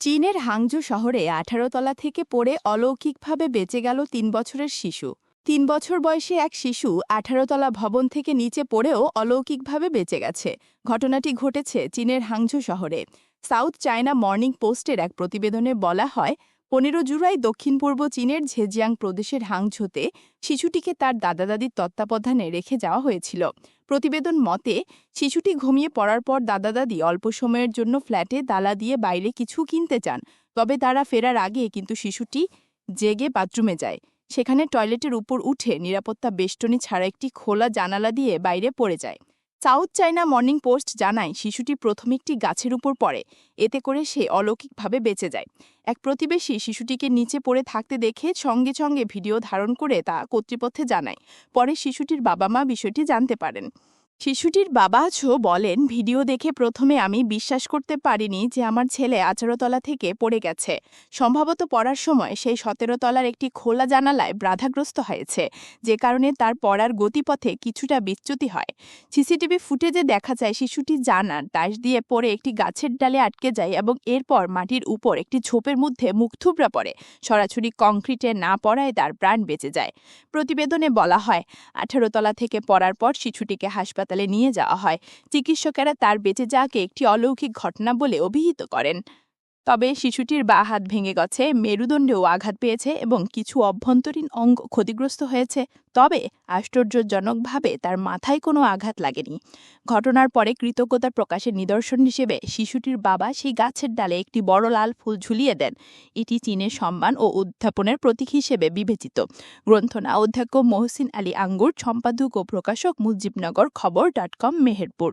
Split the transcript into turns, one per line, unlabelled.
চীনের হাংজো শহরে আঠারো তলা থেকে পড়ে অলৌকিকভাবে বেঁচে গেল তিন বছরের শিশু। তিন বছর বয়সে এক শিশু আঠারো তলা ভবন থেকে নিচে পড়েও অলৌকিকভাবে বেঁচে গেছে। ঘটনাটি ঘটেছে চীনের হাংজো শহরে। সাউথ চায়না মর্নিং পোস্টের এক প্রতিবেদনে বলা হয়, পনেরো জুলাই দক্ষিণ পূর্ব চীনের ঝেজিয়াং প্রদেশের হাংঝোতে শিশুটিকে তার দাদা দাদির তত্ত্বাবধানে রেখে যাওয়া হয়েছিল। প্রতিবেদন মতে, শিশুটি ঘুমিয়ে পড়ার পর দাদা দাদি অল্প সময়ের জন্য ফ্ল্যাটে তালা দিয়ে বাইরে কিছু কিনতে চান। তবে তারা ফেরার আগে কিন্তু শিশুটি জেগে বাথরুমে যায়। সেখানে টয়লেটের উপর উঠে নিরাপত্তা বেষ্টনী ছাড়া একটি খোলা জানালা দিয়ে বাইরে পড়ে যায়। সাউথ চায়না মর্নিং পোস্ট জানায়, শিশুটি প্রথম একটি গাছের উপর পড়ে। এতে করে সে অলৌকিকভাবে বেঁচে যায়। এক প্রতিবেশী শিশুটিকে নিচে পড়ে থাকতে দেখে সঙ্গে সঙ্গে ভিডিও ধারণ করে তা কর্তৃপক্ষে জানায়। পরে শিশুটির বাবা মা বিষয়টি জানতে পারেন। শিশুটির বাবা ছো বলেন, ভিডিও দেখে প্রথমে আমি বিশ্বাস করতে পারিনি যে আমার ছেলে আচারতলা থেকে পড়ে গেছে। সম্ভবত পড়ার সময় সেই সতেরো তলার একটি খোলা জানালায় বাধাগ্রস্ত হয়েছে, যে কারণে তার পড়ার গতিপথে কিছুটা বিচ্যুতি হয়। সিসিটিভি ফুটেজে দেখা যায় শিশুটি জানার দাস দিয়ে পড়ে একটি গাছের ডালে আটকে যায় এবং এরপর মাটির উপর একটি ঝোপের মধ্যে মুখ থুবড়া পড়ে। সরাসরি কংক্রিটে না পড়ায় তার প্রাণ বেঁচে যায়। প্রতিবেদনে বলা হয় আঠারো তলা থেকে পড়ার পর শিশুটিকে হাসপাতালে নিয়ে যাওয়া হয়। চিকিৎসকেরা তার বেঁচে যাওয়াকে একটি অলৌকিক ঘটনা বলে অভিহিত করেন। তবে শিশুটির বা হাত ভেঙে গেছে, মেরুদণ্ডেও আঘাত পেয়েছে এবং কিছু অভ্যন্তরীণ অঙ্গ ক্ষতিগ্রস্ত হয়েছে। তবে আশ্চর্যজনকভাবে তার মাথায় কোনো আঘাত লাগেনি। ঘটনার পরে কৃতজ্ঞতা প্রকাশের নিদর্শন হিসেবে শিশুটির বাবা সেই গাছের ডালে একটি বড় লাল ফুল ঝুলিয়ে দেন। এটি চীনের সম্মান ও উদ্যাপনের প্রতীক হিসেবে বিবেচিত। গ্রন্থনা অধ্যক্ষ মহসিন আলী আঙ্গুর, সম্পাদক ও প্রকাশক মুজিবনগর, খবর ডট কম, মেহেরপুর।